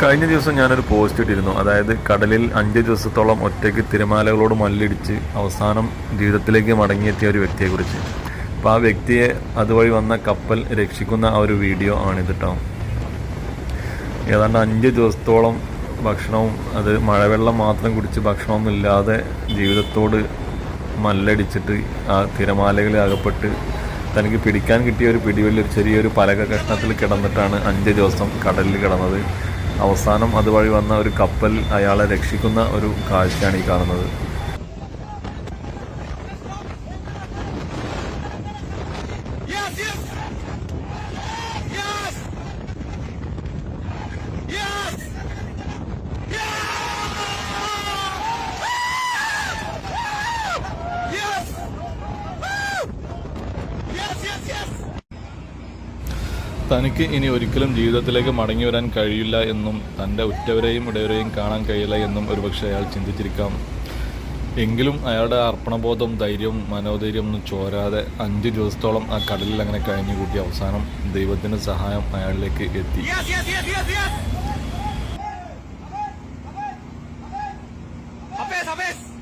കഴിഞ്ഞ ദിവസം ഞാനൊരു പോസ്റ്റ് ഇട്ടിരുന്നു. അതായത് കടലിൽ അഞ്ച് ദിവസത്തോളം ഒറ്റയ്ക്ക് തിരമാലകളോട് മല്ലിടിച്ച് അവസാനം ജീവിതത്തിലേക്ക് മടങ്ങിയെത്തിയ ഒരു വ്യക്തിയെക്കുറിച്ച്. അപ്പോൾ ആ വ്യക്തിയെ അതുവഴി വന്ന കപ്പൽ രക്ഷിക്കുന്ന ആ ഒരു വീഡിയോ ആണിത് കേട്ടോ ഏതാണ്ട് അഞ്ച് ദിവസത്തോളം ഭക്ഷണവും അത് മഴവെള്ളം മാത്രം കുടിച്ച് ഭക്ഷണമൊന്നും ഇല്ലാതെ ജീവിതത്തോട് മല്ലടിച്ചിട്ട് ആ തിരമാലകളിൽ അകപ്പെട്ട് തനിക്ക് പിടിക്കാൻ കിട്ടിയ ഒരു പിടിവലി ചെറിയൊരു പലക കഷ്ണത്തിൽ കിടന്നിട്ടാണ് അഞ്ച് ദിവസം കടലിൽ കിടന്നത്. അവസാനം അതുവഴി വന്ന ഒരു കപ്പൽ അയാളെ രക്ഷിക്കുന്ന ഒരു കാഴ്ചയാണ് ഈ കാണുന്നത് Yes, yes! Yes! Yes! Yes, yes, yes! തനിക്ക് ഇനി ഒരിക്കലും ജീവിതത്തിലേക്ക് മടങ്ങി വരാൻ കഴിയില്ല എന്നും തന്റെ ഉറ്റവരെയും ഇടവരെയും കാണാൻ കഴിയില്ല എന്നും ഒരുപക്ഷെ അയാൾ ചിന്തിച്ചിരിക്കാം എങ്കിലും അയാളുടെ അർപ്പണബോധം ധൈര്യവും മനോധൈര്യം ഒന്നും ചോരാതെ അഞ്ച് ദിവസത്തോളം ആ കടലിൽ അങ്ങനെ കഴിഞ്ഞു കൂട്ടി അവസാനം ദൈവത്തിന്റെ സഹായം അയാളിലേക്ക് എത്തി yes,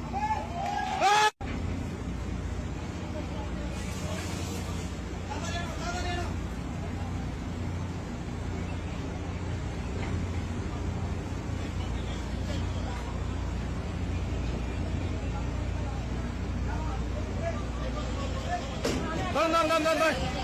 ないななな